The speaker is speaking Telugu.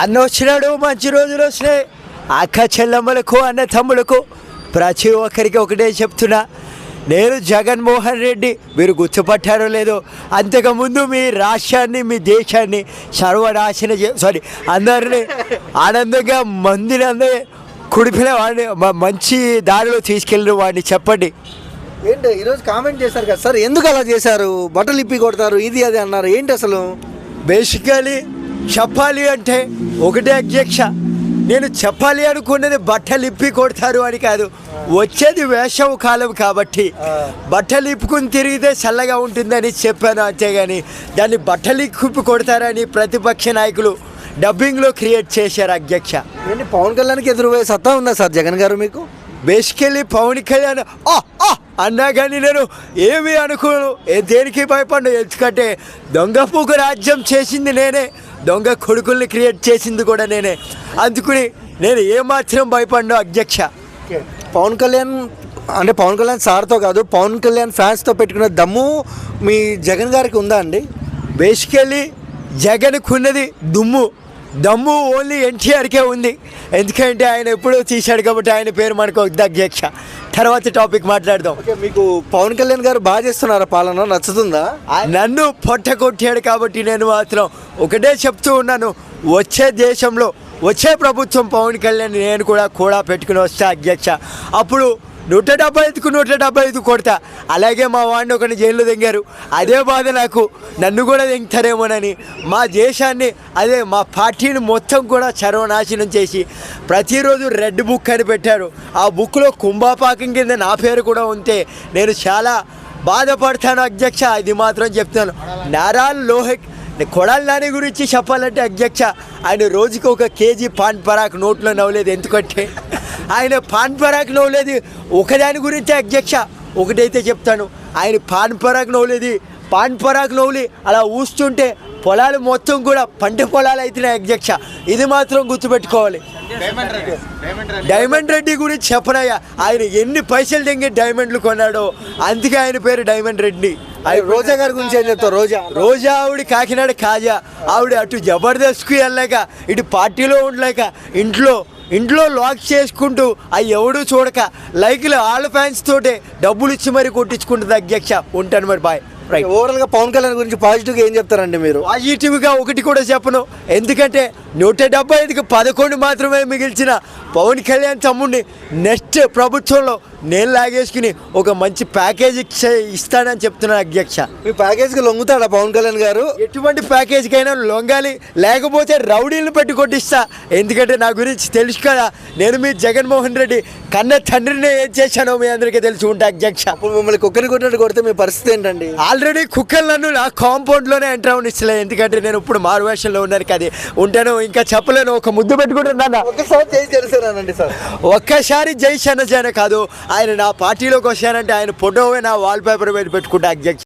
అన్న వచ్చినాడు మంచి రోజులు వచ్చినాయి. అక్క చెల్లమ్మలకు అన్న తమ్ములకు ప్రతి ఒక్కరికి ఒకటే చెప్తున్నా. నేను జగన్మోహన్ రెడ్డి మీరు గుర్తుపట్టారో లేదో అంతకుముందు మీ రాష్ట్రాన్ని మీ దేశాన్ని సర్వనాశన చే సారీ అందరినీ ఆనందంగా మందిని అందరి కుడిపిన వాడిని మంచి దారిలో తీసుకెళ్ళిన వాడిని చెప్పండి. ఏంటి ఈరోజు కామెంట్ చేశారు కదా సార్ ఎందుకు అలా చేశారు? బట్టలు ఇప్పి కొడతారు ఇది అది అన్నారు ఏంటి అసలు? బేసికలీ చెప్పాలి అంటే ఒకటే అధ్యక్ష. నేను చెప్పాలి అనుకున్నది బట్టలు ఇప్పి కొడతారు అని కాదు. వచ్చేది వేసవి కాలం కాబట్టి బట్టలు ఇప్పుకుని తిరిగితే చల్లగా ఉంటుందని చెప్పాను అంతేగాని దాన్ని బట్టలు ఇప్పి కొడతారని ప్రతిపక్ష నాయకులు డబ్బింగ్లో క్రియేట్ చేశారు అధ్యక్ష. ఏంటి పవన్ కళ్యాణ్కి ఎదురుపోయే సత్తా ఉందా సార్ జగన్ గారు మీకు? బేసికలీ పవన్ కళ్యాణ్ అన్నా కానీ నేను ఏమీ అనుకోను. ఏ దేనికి భయపడను ఎందుకంటే దొంగ పూకు రాజ్యం చేసింది నేనే. దొంగ కొడుకుల్ని క్రియేట్ చేసింది కూడా నేనే. అందుకుని నేను ఏమాత్రం భయపడను అధ్యక్ష. పవన్ కళ్యాణ్ అంటే పవన్ కళ్యాణ్ సార్తో కాదు పవన్ కళ్యాణ్ ఫ్యాన్స్తో పెట్టుకునే దమ్ము మీ జగన్ గారికి ఉందా అండి? బేసికల్లీ జగన్కున్నది దుమ్ము. దమ్ము ఓన్లీ ఎన్టీఆర్కే ఉంది. ఎందుకంటే ఆయన ఎప్పుడూ తీశాడు కాబట్టి ఆయన పేరు మనకు అధ్యక్ష. తర్వాత టాపిక్ మాట్లాడదాం. మీకు పవన్ కళ్యాణ్ గారు బాగా చేస్తున్నారా పాలన? నచ్చుతుందా? నన్ను పొట్ట కొట్టాడు కాబట్టి నేను మాత్రం ఒకటే చెప్తూ ఉన్నాను. వచ్చే దేశంలో వచ్చే ప్రభుత్వం పవన్ కళ్యాణ్ నేను కూడా కూడా పెట్టుకుని వస్తా అధ్యక్ష. అప్పుడు నూట డెబ్బై ఐదుకు నూట డెబ్బై ఐదు కొడతా. అలాగే మా వాడిని ఒకరిని జైల్లో దింగారు. అదే బాధ నాకు. నన్ను కూడా దింగుతారేమోనని. మా దేశాన్ని అదే మా పార్టీని మొత్తం కూడా సర్వనాశనం చేసి ప్రతిరోజు రెడ్ బుక్ అని పెట్టారు. ఆ బుక్లో కుంభాపాకం కింద నా పేరు కూడా ఉంటే నేను చాలా బాధపడతాను అధ్యక్ష. ఇది మాత్రం చెప్తాను నారాయణ లోహిక్ కొడాలి నాని గురించి చెప్పాలంటే అధ్యక్ష ఆయన రోజుకి ఒక కేజీ పాన్ పరాక్ నోట్లో నవ్వలేదు. ఎందుకంటే ఆయన పాన్ పరాక్ నవ్వలేదు ఒకదాని గురించి అధ్యక్ష. ఒకటైతే చెప్తాను. ఆయన పాన్ పరాక్ నవ్వలేదు పాన్ పరాక్ నవ్వులి అలా ఊస్తుంటే పొలాలు మొత్తం కూడా పంట పొలాలు అవుతున్నాయి అధ్యక్ష. ఇది మాత్రం గుర్తుపెట్టుకోవాలి. డైమండ్ రెడ్డి గురించి చెప్పనయ్యా. ఆయన ఎన్ని పైసలు తెంగి డైమండ్లు కొన్నాడో అందుకే ఆయన పేరు డైమండ్ రెడ్డి ఆయన రోజా గారి గురించి ఏం చెప్తారు రోజా? రోజా ఆవిడ కాకినాడ కాజా. ఆవిడ అటు జబర్దస్త్కి వెళ్ళలేక ఇటు పార్టీలో ఉండలేక ఇంట్లో ఇంట్లో లాక్ చేసుకుంటూ అవి ఎవడూ చూడక లైక్లు వాళ్ళ ఫ్యాన్స్ తోటే డబ్బులు ఇచ్చి మరీ కొట్టించుకుంటుంది అధ్యక్ష. ఉంటాను మరి బాయ్. రైట్ ఓవరాల్గా పవన్ కళ్యాణ్ గురించి పాజిటివ్గా ఏం చెప్తారండి మీరు? పాజిటివ్గా ఒకటి కూడా చెప్పను. ఎందుకంటే నూట డెబ్బై ఐదుకి పదకొండు మాత్రమే మిగిల్చిన పవన్ కళ్యాణ్ తమ్ముడిని నెక్స్ట్ ప్రభుత్వంలో నేను లాగేసుకుని ఒక మంచి ప్యాకేజ్ ఇస్తానని చెప్తున్నాను అధ్యక్ష. మీ ప్యాకేజ్కి లొంగుతాడా పవన్ కళ్యాణ్ గారు? ఎటువంటి ప్యాకేజీకైనా లొంగాలి లేకపోతే రౌడీలను పెట్టి కొట్టిస్తా. ఎందుకంటే నా గురించి తెలుసు కదా నేను మీ జగన్మోహన్ రెడ్డి కన్న తండ్రిని ఏం చేశానో మీ అందరికీ తెలిసి ఉంటా అధ్యక్ష. అప్పుడు మిమ్మల్ని కుక్కని కొట్టినట్టు కొడితే మీ పరిస్థితి ఏంటండి? ఆల్రెడీ కుక్కలు నన్ను నా కాంపౌండ్లోనే ఎంటర్ అవనిస్తలే ఎందుకంటే నేను ఇప్పుడు మారువేషంలో ఉన్నాను కదా. ఉంటాను ఇంకా చెప్పలేను. ఒక ముద్దు పెట్టుకుంటున్నా ఒక్కసారి జై జన కాదు ఆయన నా పార్టీలోకి వచ్చానంటే ఆయన ఫోటోవే నా వాల్ పేపర్ పెట్టి పెట్టుకుంటా అధ్యక్ష.